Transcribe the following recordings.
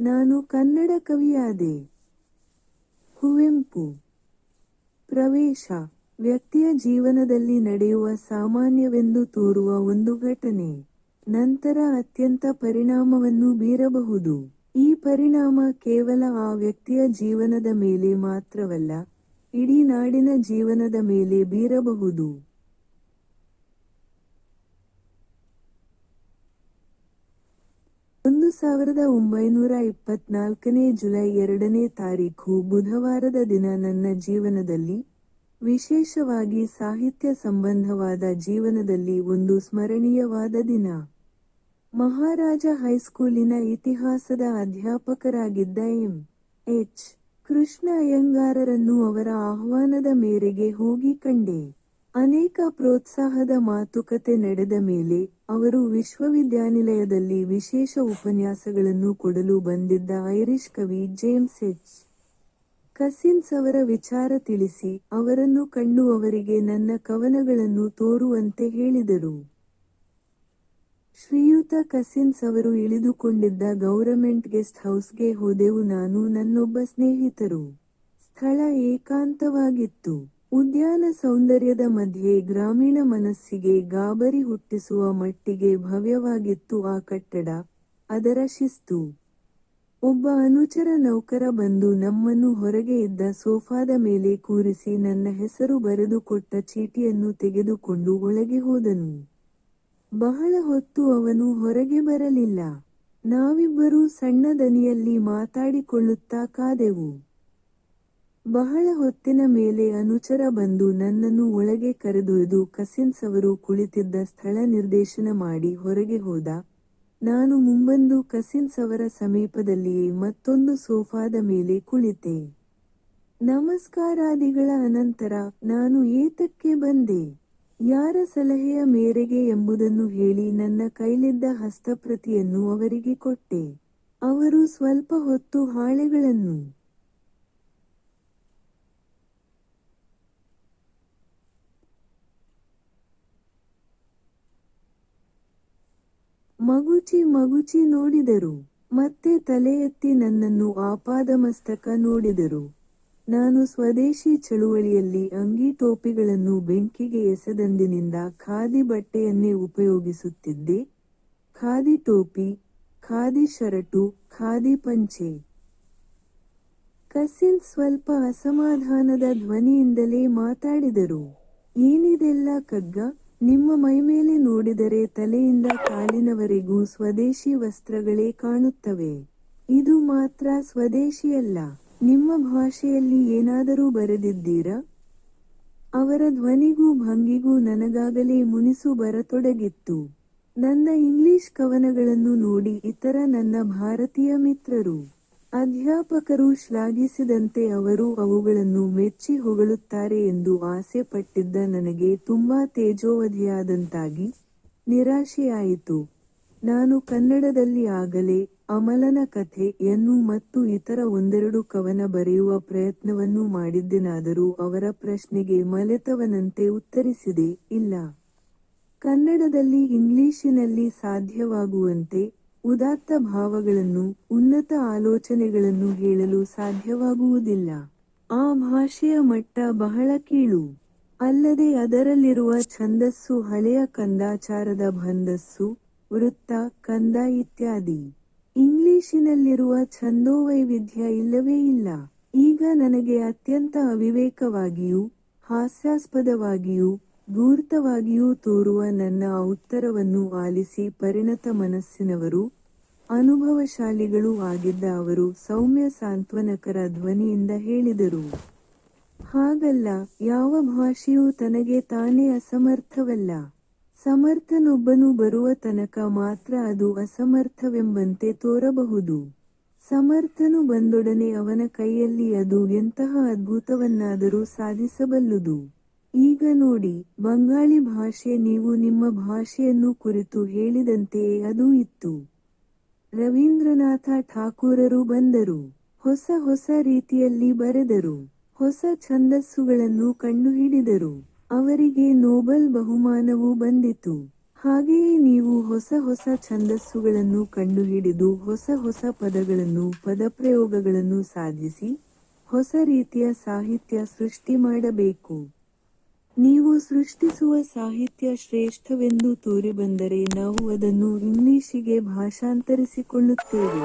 ನಾನು ಕನ್ನಡ ಕವಿಯಾದೆ. ಕುವೆಂಪು. ಪ್ರವೇಶ. ವ್ಯಕ್ತಿಯ ಜೀವನದಲ್ಲಿ ನಡೆಯುವ ಸಾಮಾನ್ಯವೆಂದು ತೋರುವ ಒಂದು ಘಟನೆ. ನಂತರ ಅತ್ಯಂತ ಪರಿಣಾಮವನ್ನು ಬೀರಬಹುದು. ಈ ಪರಿಣಾಮ ಕೇವಲ ಆ ವ್ಯಕ್ತಿಯ ಜೀವನದ ಮೇಲೆ ಮಾತ್ರವಲ್ಲ, ಇಡೀ ನಾಡಿನ ಜೀವನದ ಮೇಲೆ ಬೀರಬಹುದು ಒಂದು ಸಾವಿರದ ಒಂಬೈನೂರ ಇಪ್ಪತ್ನಾಲ್ಕನೇ ಜುಲೈ ಎರಡನೇ ತಾರೀಖು ಬುಧವಾರದ ದಿನ ನನ್ನ ಜೀವನದಲ್ಲಿ ವಿಶೇಷವಾಗಿ ಸಾಹಿತ್ಯ ಸಂಬಂಧವಾದ ಜೀವನದಲ್ಲಿ ಒಂದು ಸ್ಮರಣೀಯವಾದ ದಿನ. ಮಹಾರಾಜ ಹೈಸ್ಕೂಲಿನ ಇತಿಹಾಸದ ಅಧ್ಯಾಪಕರಾಗಿದ್ದ ಎಂ. ಎಚ್. ಕೃಷ್ಣ ಅಯ್ಯಂಗಾರರನ್ನು ಅವರ ಆಹ್ವಾನದ ಮೇರೆಗೆ ಹೋಗಿ ಕಂಡೆ. ಅನೇಕ ಪ್ರೋತ್ಸಾಹದ ಮಾತುಕತೆ ನಡೆದ ಮೇಲೆ ಅವರು ವಿಶ್ವವಿದ್ಯಾನಿಲಯದಲ್ಲಿ ವಿಶೇಷ ಉಪನ್ಯಾಸಗಳನ್ನು ಕೊಡಲು ಬಂದಿದ್ದ ಐರಿಷ್ ಕವಿ ಜೇಮ್ಸ್ ಎಚ್ ಕಸಿನ್ಸ್ ಅವರ ವಿಚಾರ ತಿಳಿಸಿ ಅವರನ್ನು ಕಂಡು ಅವರಿಗೆ ನನ್ನ ಕವನಗಳನ್ನು ತೋರುವಂತೆ ಹೇಳಿದರು. ಶ್ರೀಯುತ ಕಸಿನ್ಸ್ ಅವರು ಇಳಿದುಕೊಂಡಿದ್ದ ಗೌರಮೆಂಟ್ ಗೆಸ್ಟ್ ಹೌಸ್ಗೆ ಹೋದೆವು ನಾನು ನನ್ನೊಬ್ಬ ಸ್ನೇಹಿತರು. ಸ್ಥಳ ಏಕಾಂತವಾಗಿತ್ತು. ಉದ್ಯಾನ ಸೌಂದರ್ಯದ ಮಧ್ಯೆ ಗ್ರಾಮೀಣ ಮನಸ್ಸಿಗೆ ಗಾಬರಿ ಹುಟ್ಟಿಸುವ ಮಟ್ಟಿಗೆ ಭವ್ಯವಾಗಿತ್ತು ಆ ಕಟ್ಟಡ. ಅದರ ಶಿಸ್ತು. ಒಬ್ಬ ಅನುಚರ ನೌಕರ ಬಂದು ನಮ್ಮನ್ನು ಹೊರಗೆ ಇದ್ದ ಸೋಫಾದ ಮೇಲೆ ಕೂರಿಸಿ ನನ್ನ ಹೆಸರು ಬರೆದುಕೊಟ್ಟ ಚೀಟಿಯನ್ನು ತೆಗೆದುಕೊಂಡು ಒಳಗೆ ಹೋದನು. ಬಹಳ ಹೊತ್ತು ಅವನು ಹೊರಗೆ ಬರಲಿಲ್ಲ. ನಾವಿಬ್ಬರೂ ಸಣ್ಣ ದನಿಯಲ್ಲಿ ಮಾತಾಡಿಕೊಳ್ಳುತ್ತಾ ಕಾದೆವು. ಬಹಳ ಹೊತ್ತಿನ ಮೇಲೆ ಅನುಚರ ಬಂದು ನನ್ನನ್ನು ಒಳಗೆ ಕರೆದೊಯ್ದು ಕಸಿನ್ಸ್ ಅವರು ಕುಳಿತಿದ್ದ ಸ್ಥಳ ನಿರ್ದೇಶನ ಮಾಡಿ ಹೊರಗೆ ಹೋದ. ನಾನು ಮುಂಬಂದು ಕಸಿನ್ಸ್ ಅವರ ಸಮೀಪದಲ್ಲಿಯೇ ಮತ್ತೊಂದು ಸೋಫಾದ ಮೇಲೆ ಕುಳಿತೆ. ನಮಸ್ಕಾರಾದಿಗಳ ಅನಂತರ ನಾನು ಏತಕ್ಕೆ ಬಂದೆ? ಯಾರ ಸಲಹೆಯ ಮೇರೆಗೆ ಎಂಬುದನ್ನು ಹೇಳಿ ನನ್ನ ಕೈಲಿದ್ದ ಹಸ್ತಪ್ರತಿಯನ್ನು ಅವರಿಗೆ ಕೊಟ್ಟೆ. ಅವರು ಸ್ವಲ್ಪ ಹೊತ್ತು ಹಾಳೆಗಳನ್ನು ಮಗುಚಿ ಮಗುಚಿ ನೋಡಿದರು. ಮತ್ತೆ ತಲೆ ಎತ್ತಿ ನನ್ನನ್ನು ಆಪಾದಮಸ್ತಕ ನೋಡಿದರು. ನಾನು ಸ್ವದೇಶಿ ಚಳುವಳಿಯಲ್ಲಿ ಅಂಗಿ ಟೋಪಿಗಳನ್ನು ಬೆಂಕಿಗೆ ಎಸೆದಂದಿನಿಂದ ಖಾದಿ ಬಟ್ಟೆಯನ್ನೇ ಉಪಯೋಗಿಸುತ್ತಿದ್ದೆ. ಖಾದಿ ಟೋಪಿ, ಖಾದಿ ಶರಟು, ಖಾದಿ ಪಂಚೆ. ಕಸಿನ್ ಸ್ವಲ್ಪ ಅಸಮಾಧಾನದ ಧ್ವನಿಯಿಂದಲೇ ಮಾತಾಡಿದರು. ಏನಿದೆಲ್ಲ ಕಗ್ಗ ನಿಮ್ಮ ಮೈಮೇಲೆ ನೋಡಿದರೆ ತಲೆಯಿಂದ ಕಾಲಿನವರೆಗೂ ಸ್ವದೇಶಿ ವಸ್ತ್ರಗಳೇ ಕಾಣುತ್ತವೆ. ಇದು ಮಾತ್ರ ಸ್ವದೇಶಿಯಲ್ಲ. ನಿಮ್ಮ ಭಾಷೆಯಲ್ಲಿ ಏನಾದರೂ ಬರೆದಿದ್ದೀರಾ? ಅವರ ಧ್ವನಿಗೂ ಭಂಗಿಗೂ ನನಗಾಗಲೇ ಮುನಿಸು ಬರತೊಡಗಿತ್ತು. ನನ್ನ ಇಂಗ್ಲಿಷ್ ಕವನಗಳನ್ನು ನೋಡಿ ಇತರ ನನ್ನ ಭಾರತೀಯ ಮಿತ್ರರು. ಅಧ್ಯಾಪಕರು ಶ್ಲಾಘಿಸಿದಂತೆ ಅವರು ಅವುಗಳನ್ನು ಮೆಚ್ಚಿ ಹೊಗಳುತ್ತಾರೆ ಎಂದು ಆಸೆ ಪಟ್ಟಿದ್ದ ನನಗೆ ತುಂಬಾ ತೇಜೋವಧಿಯಾದಂತಾಗಿ ನಿರಾಶೆಯಾಯಿತು. ನಾನು ಕನ್ನಡದಲ್ಲಿ ಆಗಲೇ ಅಮಲನ ಕಥೆ ಯನ್ನು ಮತ್ತು ಇತರ ಒಂದೆರಡು ಕವನ ಬರೆಯುವ ಪ್ರಯತ್ನವನ್ನು ಮಾಡಿದ್ದೆನಾದರೂ ಅವರ ಪ್ರಶ್ನೆಗೆ ಮಲೆತವನಂತೆ ಉತ್ತರಿಸಿದೆ, ಇಲ್ಲ. ಕನ್ನಡದಲ್ಲಿ ಇಂಗ್ಲಿಶಿನಲ್ಲಿ ಸಾಧ್ಯವಾಗುವಂತೆ ಉದಾತ್ತ ಭಾವಗಳನ್ನು, ಉನ್ನತ ಆಲೋಚನೆಗಳನ್ನು ಹೇಳಲು ಸಾಧ್ಯವಾಗುವುದಿಲ್ಲ. ಆ ಭಾಷೆಯ ಮಟ್ಟ ಬಹಳ ಕೀಳು. ಅಲ್ಲದೆ ಅದರಲ್ಲಿರುವ ಛಂದಸ್ಸು, ಹಳೆಯ ಕಂದಾಚಾರದ ಬಂದಸ್ಸು ವೃತ್ತ, ಕಂದ ಇತ್ಯಾದಿ. ಇಂಗ್ಲಿಶಿನಲ್ಲಿರುವ ಛಂದೋವೈವಿಧ್ಯ ಇಲ್ಲವೇ ಇಲ್ಲ. ಈಗ ನನಗೆ ಅತ್ಯಂತ ಅವಿವೇಕವಾಗಿಯೂ, ಹಾಸ್ಯಾಸ್ಪದವಾಗಿಯೂ ಧೂರ್ತವಾಗಿಯೂ ತೋರುವ ನನ್ನ ಉತ್ತರವನ್ನು ಆಲಿಸಿ ಪರಿಣತ ಮನಸ್ಸಿನವರು, ಅನುಭವಶಾಲಿಗಳೂ ಆಗಿದ್ದ ಅವರು ಸೌಮ್ಯ ಸಾಂತ್ವನಕರ ಧ್ವನಿಯಿಂದ ಹೇಳಿದರು. ಹಾಗಲ್ಲ, ಯಾವ ಭಾಷೆಯೂ ತನಗೆ ತಾನೇ ಅಸಮರ್ಥವಲ್ಲ. ಸಮರ್ಥನೊಬ್ಬನು ಬರುವ ತನಕ ಮಾತ್ರ ಅದು ಅಸಮರ್ಥವೆಂಬಂತೆ ತೋರಬಹುದು. ಸಮರ್ಥನು ಬಂದೊಡನೆ ಅವನ ಕೈಯಲ್ಲಿ ಅದು ಎಂತಹ ಅದ್ಭುತವನ್ನಾದರೂ ಸಾಧಿಸಬಲ್ಲುದು. ಈಗ ನೋಡಿ, ಬಂಗಾಳಿ ಭಾಷೆ ನೀವು ನಿಮ್ಮ ಭಾಷೆಯನ್ನು ಕುರಿತು ಹೇಳಿದಂತೆಯೇ ಅದು ಇತ್ತು. ರವೀಂದ್ರನಾಥ ಠಾಕೂರರು ಬಂದರು. ಹೊಸ ಹೊಸ ರೀತಿಯಲ್ಲಿ ಬರೆದರು. ಹೊಸ ಛಂದಸ್ಸುಗಳನ್ನು ಕಂಡುಹಿಡಿದರು. ಅವರಿಗೆ ನೋಬೆಲ್ ಬಹುಮಾನವೂ ಬಂದಿತು. ಹಾಗೆಯೇ ನೀವು ಹೊಸ ಹೊಸ ಛಂದಸ್ಸುಗಳನ್ನು ಕಂಡುಹಿಡಿದು ಹೊಸ ಹೊಸ ಪದಗಳನ್ನು, ಪದಪ್ರಯೋಗಗಳನ್ನು ಸಾಧಿಸಿ, ಹೊಸ ರೀತಿಯ ಸಾಹಿತ್ಯ ಸೃಷ್ಟಿ ಮಾಡಬೇಕು. ನೀವು ಸೃಷ್ಟಿಸುವ ಸಾಹಿತ್ಯ ಶ್ರೇಷ್ಠವೆಂದು ತೋರಿಬಂದರೆ ನಾವು ಅದನ್ನು ಇಂಗ್ಲಿಶಿಗೆ ಭಾಷಾಂತರಿಸಿಕೊಳ್ಳುತ್ತೇವೆ.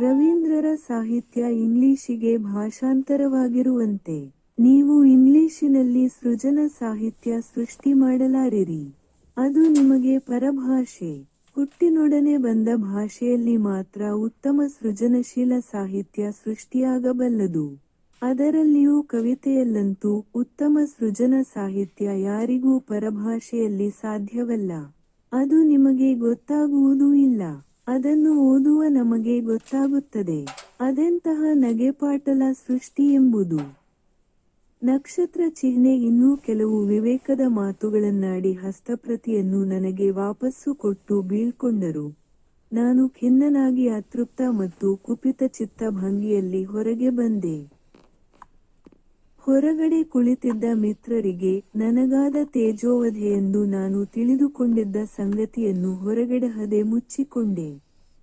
ರವೀಂದ್ರರ ಸಾಹಿತ್ಯ ಇಂಗ್ಲಿಶಿಗೆ ಭಾಷಾಂತರವಾಗಿರುವಂತೆ. ನೀವು ಇಂಗ್ಲಿಶಿನಲ್ಲಿ ಸೃಜನ ಸಾಹಿತ್ಯ ಸೃಷ್ಟಿ ಮಾಡಲಾರಿರಿ. ಅದು ನಿಮಗೆ ಪರಭಾಷೆ. ಹುಟ್ಟಿನೊಡನೆ ಬಂದ ಭಾಷೆಯಲ್ಲಿ ಮಾತ್ರ ಉತ್ತಮ ಸೃಜನಶೀಲ ಸಾಹಿತ್ಯ ಸೃಷ್ಟಿಯಾಗಬಲ್ಲದು. ಅದರಲ್ಲಿಯೂ ಕವಿತೆಯಲ್ಲಂತೂ ಉತ್ತಮ ಸೃಜನ ಸಾಹಿತ್ಯ ಯಾರಿಗೂ ಪರಭಾಷೆಯಲ್ಲಿ ಸಾಧ್ಯವಲ್ಲ. ಅದು ನಿಮಗೆ ಗೊತ್ತಾಗುವುದೂ ಇಲ್ಲ. ಅದನ್ನು ಓದುವ ನಮಗೆ ಗೊತ್ತಾಗುತ್ತದೆ. ಅದೆಂತಹ ನಗೆಪಾಟಲ ಸೃಷ್ಟಿ ಎಂಬುದು. ನಕ್ಷತ್ರ ಚಿಹ್ನೆ ಇನ್ನೂ ಕೆಲವು ವಿವೇಕದ ಮಾತುಗಳನ್ನಾಡಿ ಹಸ್ತಪ್ರತಿಯನ್ನು ನನಗೆ ವಾಪಸ್ಸು ಕೊಟ್ಟು ಬೀಳ್ಕೊಂಡರು. ನಾನು ಖಿನ್ನನಾಗಿ ಅತೃಪ್ತ ಮತ್ತು ಕುಪಿತ ಚಿತ್ತ ಭಂಗಿಯಲ್ಲಿ ಹೊರಗೆ ಬಂದೆ. ಹೊರಗಡೆ ಕುಳಿತಿದ್ದ ಮಿತ್ರರಿಗೆ ನನಗಾದ ತೇಜೋವಧೆಯೆಂದು ನಾನು ತಿಳಿದುಕೊಂಡಿದ್ದ ಸಂಗತಿಯನ್ನು ಹೊರಗೆಡಹದೆ ಮುಚ್ಚಿಕೊಂಡೆ.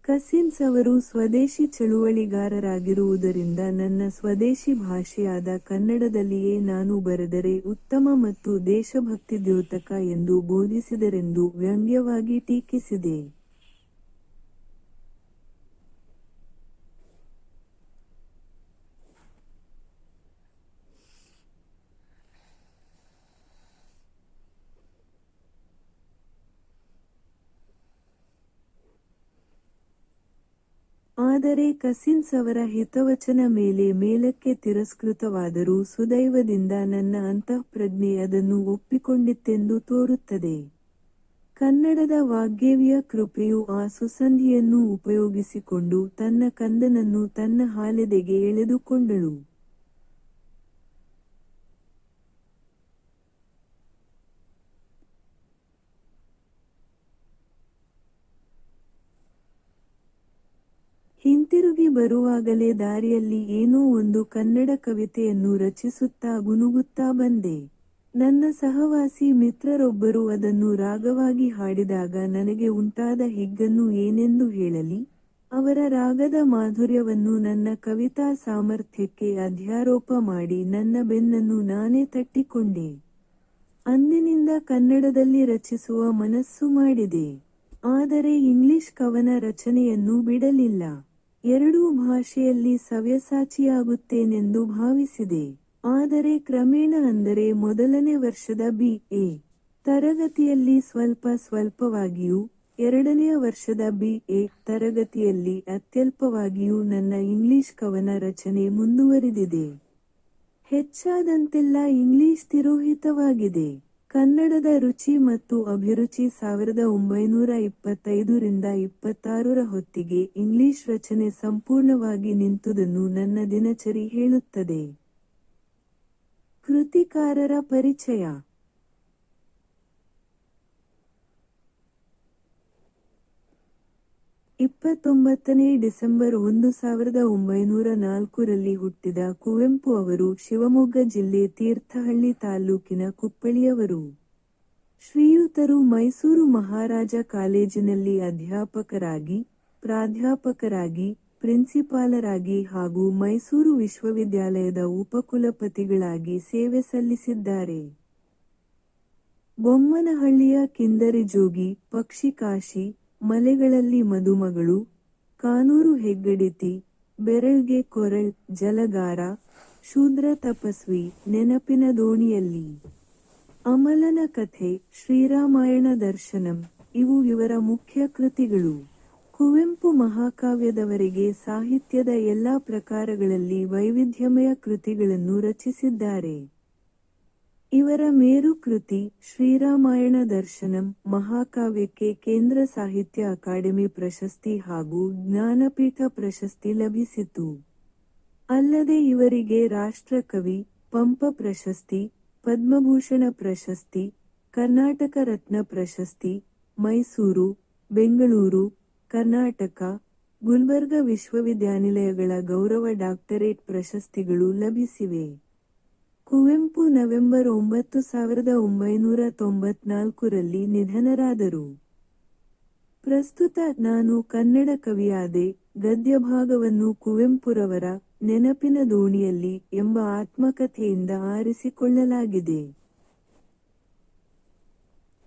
ಕಸಿನ್ಸ್ ಅವರು ಸ್ವದೇಶಿ ಚಳುವಳಿಗಾರರಾಗಿರುವುದರಿಂದ ನನ್ನ ಸ್ವದೇಶಿ ಭಾಷೆಯಾದ ಕನ್ನಡದಲ್ಲಿಯೇ ನಾನು ಬರೆದರೆ ಉತ್ತಮ ಮತ್ತು ದೇಶಭಕ್ತಿ ದ್ಯೋತಕ ಎಂದು ಬೋಧಿಸಿದರೆಂದು ವ್ಯಂಗ್ಯವಾಗಿ ಟೀಕಿಸಿದೆ. ಆದರೆ ಕಸಿನ್ಸ್ ಅವರ ಹಿತವಚನ ಮೇಲೆ ಮೇಲಕ್ಕೆ ತಿರಸ್ಕೃತವಾದರೂ ಸುದೈವದಿಂದ ನನ್ನ ಅಂತಃಪ್ರಜ್ಞೆ ಅದನ್ನು ಒಪ್ಪಿಕೊಂಡಿತ್ತೆಂದು ತೋರುತ್ತದೆ. ಕನ್ನಡದ ವಾಗ್ದೇವಿಯ ಕೃಪೆಯು ಆ ಸುಸಂಧಿಯನ್ನು ಉಪಯೋಗಿಸಿಕೊಂಡು ತನ್ನ ಕಂದನನ್ನು ತನ್ನ ಹಾಲೆದೆಗೆ ಎಳೆದುಕೊಂಡಳು. ಬರುವಾಗಲೇ ದಾರಿಯಲ್ಲಿ ಏನೋ ಒಂದು ಕನ್ನಡ ಕವಿತೆಯನ್ನು ರಚಿಸುತ್ತಾ ಗುನುಗುತ್ತಾ ಬಂದೆ. ನನ್ನ ಸಹವಾಸಿ ಮಿತ್ರರೊಬ್ಬರು ಅದನ್ನು ರಾಗವಾಗಿ ಹಾಡಿದಾಗ ನನಗೆ ಉಂಟಾದ ಹಿಗ್ಗನ್ನು ಏನೆಂದು ಹೇಳಲಿ? ಅವರ ರಾಗದ ಮಾಧುರ್ಯವನ್ನು ನನ್ನ ಕವಿತಾ ಸಾಮರ್ಥ್ಯಕ್ಕೆ ಅಧ್ಯಾರೋಪ ಮಾಡಿ ನನ್ನ ಬೆನ್ನನ್ನು ನಾನೇ ತಟ್ಟಿಕೊಂಡೆ. ಅಂದಿನಿಂದ ಕನ್ನಡದಲ್ಲಿ ರಚಿಸುವ ಮನಸ್ಸು ಮಾಡಿದೆ. ಆದರೆ ಇಂಗ್ಲಿಷ್ ಕವನ ರಚನೆಯನ್ನು ಬಿಡಲಿಲ್ಲ. ಎರಡೂ ಭಾಷೆಯಲ್ಲಿ ಸವ್ಯಸಾಚಿಯಾಗುತ್ತೇನೆಂದು ಭಾವಿಸಿದೆ. ಆದರೆ ಕ್ರಮೇಣ ಅಂದರೆ ಮೊದಲನೇ ವರ್ಷದ ಬಿ. ಎ. ತರಗತಿಯಲ್ಲಿ ಸ್ವಲ್ಪ ಸ್ವಲ್ಪವಾಗಿಯೂ, ಎರಡನೆಯ ವರ್ಷದ ಬಿ. ಎ. ತರಗತಿಯಲ್ಲಿ ಅತ್ಯಲ್ಪವಾಗಿಯೂ ನನ್ನ ಇಂಗ್ಲಿಷ್ ಕವನ ರಚನೆ ಮುಂದುವರಿದಿದೆ. ಹೆಚ್ಚಾದಂತೆಲ್ಲ ಇಂಗ್ಲಿಷ್ ತಿರೋಹಿತವಾಗಿದೆ. ಕನ್ನಡದ ರುಚಿ ಮತ್ತು ಅಭಿರುಚಿ ಸಾವಿರದ ಒಂಬೈನೂರ ಇಪ್ಪತ್ತೈದರಿಂದ ಇಪ್ಪತ್ತಾರರ ಹೊತ್ತಿಗೆ ಇಂಗ್ಲಿಷ್ ರಚನೆ ಸಂಪೂರ್ಣವಾಗಿ ನಿಂತುದನ್ನು ನನ್ನ ದಿನಚರಿ ಹೇಳುತ್ತದೆ. ಕೃತಿಕಾರರ ಪರಿಚಯ. ಇಪ್ಪತ್ತೊಂಬತ್ತನೇ ಡಿಸೆಂಬರ್ ಒಂದು ಸಾವಿರದ ಒಂಬೈನೂರ ನಾಲ್ಕರಲ್ಲಿ ಹುಟ್ಟಿದ ಕುವೆಂಪು ಅವರು ಶಿವಮೊಗ್ಗ ಜಿಲ್ಲೆ ತೀರ್ಥಹಳ್ಳಿ ತಾಲ್ಲೂಕಿನ ಕುಪ್ಪಳಿಯವರು ಶ್ರೀಯುತರು ಮೈಸೂರು ಮಹಾರಾಜ ಕಾಲೇಜಿನಲ್ಲಿ ಅಧ್ಯಾಪಕರಾಗಿ, ಪ್ರಾಧ್ಯಾಪಕರಾಗಿ, ಪ್ರಿನ್ಸಿಪಾಲರಾಗಿ ಹಾಗೂ ಮೈಸೂರು ವಿಶ್ವವಿದ್ಯಾಲಯದ ಉಪಕುಲಪತಿಗಳಾಗಿ ಸೇವೆ ಸಲ್ಲಿಸಿದ್ದಾರೆ. ಬೊಮ್ಮನಹಳ್ಳಿಯ ಕಿಂದರಿ ಜೋಗಿ ಪಕ್ಷಿಕಾಶಿ ಮಲೆಗಳಲ್ಲಿ ಮದುಮಗಳು, ಕಾನೂರು ಹೆಗ್ಗಡಿತಿ, ಬೆರಳ್ಗೆ ಕೊರಳ್, ಜಲಗಾರ, ಶೂದ್ರ ತಪಸ್ವಿ, ನೆನಪಿನ ದೋಣಿಯಲ್ಲಿ. ಅಮಲನ ಕಥೆ, ಶ್ರೀರಾಮಾಯಣ ದರ್ಶನಂ, ಇವು ಇವರ ಮುಖ್ಯ ಕೃತಿಗಳು. ಕುವೆಂಪು ಮಹಾಕಾವ್ಯದವರೆಗೆ ಸಾಹಿತ್ಯದ ಎಲ್ಲಾ ಪ್ರಕಾರಗಳಲ್ಲಿ ವೈವಿಧ್ಯಮಯ ಕೃತಿಗಳನ್ನು ರಚಿಸಿದ್ದಾರೆ. ಇವರ ಮೇರುಕೃತಿ ಶ್ರೀರಾಮಾಯಣ ದರ್ಶನಂ ಮಹಾಕಾವ್ಯಕ್ಕೆ ಕೇಂದ್ರ ಸಾಹಿತ್ಯ ಅಕಾಡೆಮಿ ಪ್ರಶಸ್ತಿ ಹಾಗೂ ಜ್ಞಾನಪೀಠ ಪ್ರಶಸ್ತಿ ಲಭಿಸಿತು. ಅಲ್ಲದೆ ಇವರಿಗೆ ರಾಷ್ಟ್ರಕವಿ, ಪಂಪ ಪ್ರಶಸ್ತಿ, ಪದ್ಮಭೂಷಣ ಪ್ರಶಸ್ತಿ, ಕರ್ನಾಟಕ ರತ್ನ ಪ್ರಶಸ್ತಿ, ಮೈಸೂರು, ಬೆಂಗಳೂರು, ಕರ್ನಾಟಕ, ಗುಲ್ಬರ್ಗ ವಿಶ್ವವಿದ್ಯಾನಿಲಯಗಳ ಗೌರವ ಡಾಕ್ಟರೇಟ್ ಪ್ರಶಸ್ತಿಗಳು ಲಭಿಸಿವೆ. ಕುವೆಂಪು ನವೆಂಬರ್ ಒಂಬತ್ತು ಸಾವಿರದ ಒಂಬೈನೂರ ತೊಂಬತ್ನಾಲ್ಕರಲ್ಲಿ ನಿಧನರಾದರು. ಪ್ರಸ್ತುತ ನಾನು ಕನ್ನಡ ಕವಿಯಾದೆ, ಗದ್ಯಭಾಗವನ್ನು ಕುವೆಂಪುರವರ ನೆನಪಿನ ದೋಣಿಯಲ್ಲಿ ಎಂಬ ಆತ್ಮಕಥೆಯಿಂದ ಆರಿಸಿಕೊಳ್ಳಲಾಗಿದೆ.